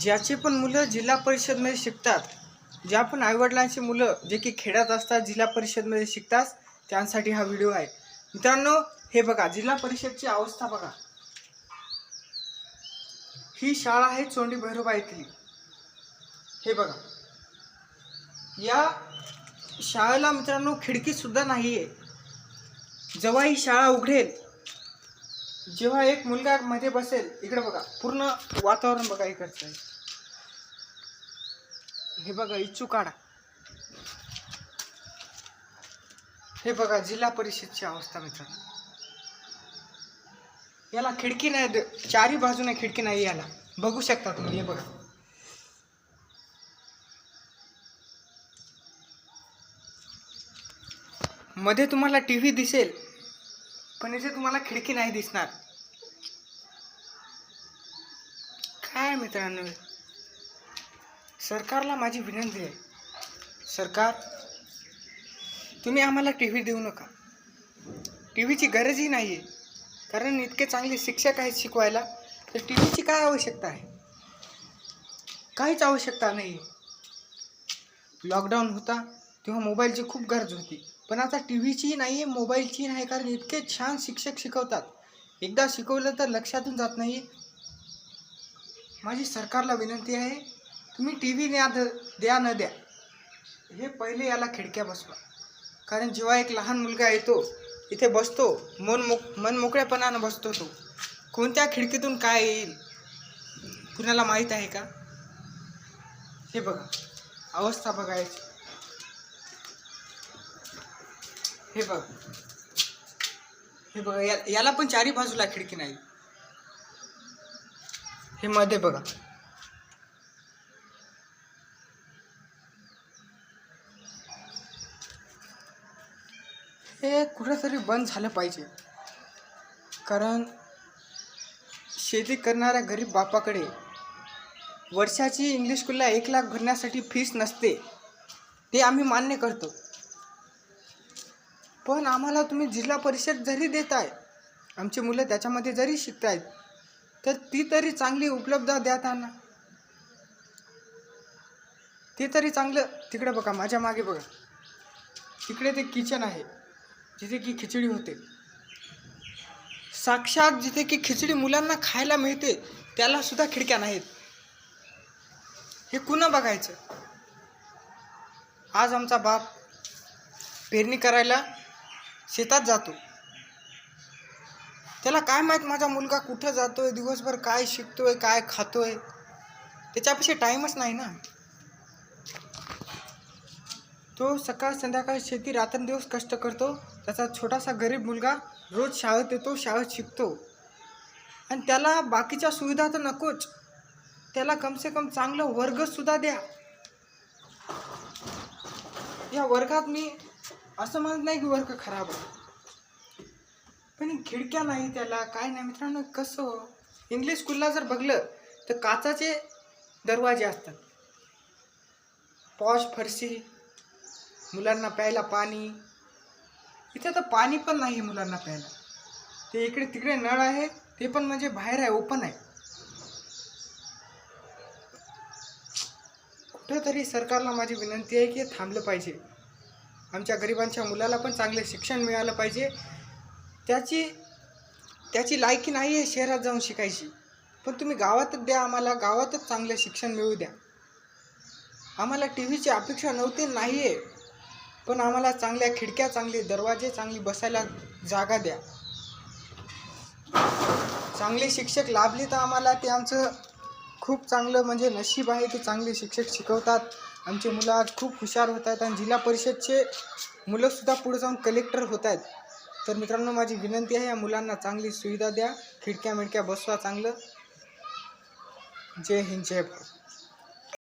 ज्याचे पण मुलं जिल्हा परिषदमध्ये शिकतात ज्या पण आईवडिलांची मुलं जे की खेड्यात असतात जिल्हा परिषदमध्ये शिकतात त्यांसाठी हा व्हिडिओ आहे. मित्रांनो हे बघा जिल्हा परिषदची अवस्था बघा. ही शाळा आहे चोंडी भैरोबा इथली. हे बघा. या शाळेला मित्रांनो खिडकी सुद्धा नाही आहे जेव्हा ही शाळा उघडेल जेव्हा एक मुलगा मध्ये बसेल इकडे बघा पूर्ण वातावरण बघा इकडचं आहे हे बघा इच्छू काढा. हे बघा जिल्हा परिषदची अवस्था मित्रांनो. याला खिडकी नाही द- चारी बाजूने खिडकी नाही याला. बघू शकता तुम्ही हे बघा. मध्ये तुम्हाला टी व्ही दिसेल. पण इथे तुम्हाला खिडकी नाही दिसणार. काय मित्रांनो? सरकारला माझी विनंती आहे. सरकार तुम्ही आम्हाला टी व्ही देऊ नका. टी व्हीची गरजही नाही आहे कारण इतके चांगले शिक्षक आहेत शिकवायला तर टी व्हीची काय आवश्यकता आहे? काहीच आवश्यकता नाही लॉकडाऊन होता तेव्हा मोबाईलची खूप गरज होती. पण आता टी व्हीची नाही आहे मोबाईलची नाही कारण इतके छान शिक्षक शिकवतात. एकदा शिकवलं तर लक्षातून जात नाही. माझी सरकारला विनंती आहे तुम्ही टी व्ही न्या द्या न द्या. हे पहिले याला खिडक्या बसवा. कारण जेव्हा एक लहान मुलगा येतो इथे बसतो मन मोक मन मोकळ्यापणानं बसतो तो. कोणत्या खिडकीतून काय येईल? कुणाला माहीत आहे का? हे बघा अवस्था बघायची. हे बघ. हे बघा या याला पण चारी बाजूला खिडकी नाही. हे मध्ये बघा. हे कुठंतरी बंद झालं पाहिजे. कारण शेती करणाऱ्या गरीब बापाकडे वर्षाची इंग्लिश स्कूलला एक लाख भरण्यासाठी फीस नसते. ते आम्ही मान्य करतो. पण आम्हाला तुम्ही जिल्हा परिषद जरी देत आहे आमची मुलं त्याच्यामध्ये जरी शिकत आहेत तर ती तरी चांगली उपलब्ध द्या त्यांना. ते तरी चांगलं तिकडे बघा माझ्या मागे बघा. तिकडे ते किचन आहे जिथे की खिचडी होते. साक्षात जिथे की खिचडी मुलांना खायला मिळते त्याला सुद्धा खिडक्या नाहीत. हे कुणा बघायचं? आज आमचा बाप पेरणी करायला शेतात जातो. त्याला काय माहीत माझा मुलगा कुठं जातोय दिवसभर काय शिकतोय काय खातोय? त्याच्यापेक्षा टाईमच नाही ना. तो सकाळ संध्याकाळ शेती रात्रंदिवस कष्ट करतो. त्याचा छोटासा गरीब मुलगा रोज शाळेत येतो शाळेत शिकतो. आणि त्याला बाकीच्या सुविधा तर नकोच. त्याला कमसे कम चांगलं वर्गसुद्धा द्या. या वर्गात मी असं म्हणत नाही की वर्ग खराब आहे पण खिडक्या नाही त्याला काय नाही. मित्रांनो कसं हो? इंग्लिश स्कूलला जर बघलं तर काचाचे दरवाजे असतात. पॉश फरशी मुलांना प्यायला पाणी. इथे तर पाणी पण नाही आहे मुलांना प्यायला. ते इकडे तिकडे नळ आहे ते पण म्हणजे बाहेर आहे ओपन आहे. कुठंतरी सरकारला माझी विनंती आहे की हे थांबलं पाहिजे. आमच्या गरिबांच्या मुलाला पण चांगले शिक्षण मिळालं पाहिजे. त्याची त्याची लायकी नाही आहे शहरात जाऊन शिकायची. पण तुम्ही गावातच द्या आम्हाला गावातच चांगलं शिक्षण मिळू द्या. आम्हाला टी व्हीची अपेक्षा नव्हती नाही आहे पण आम्हाला चांगल्या खिडक्या चांगले दरवाजे चांगली बसायला जागा द्या. चांगले शिक्षक लाभले तर आम्हाला ते आमचं खूप चांगलं म्हणजे नशीब आहे की चांगले शिक्षक शिकवतात. आमचे मुलं आज खूप हुशार होत आहेत आणि जिल्हा परिषदचे मुलंसुद्धा पुढे जाऊन कलेक्टर होत आहेत तर मित्रांनो माझी विनंती आहे या मुलांना चांगली सुविधा द्या. खिडक्या मिडक्या बसवा चांगलं. जय हिंद जय भारत.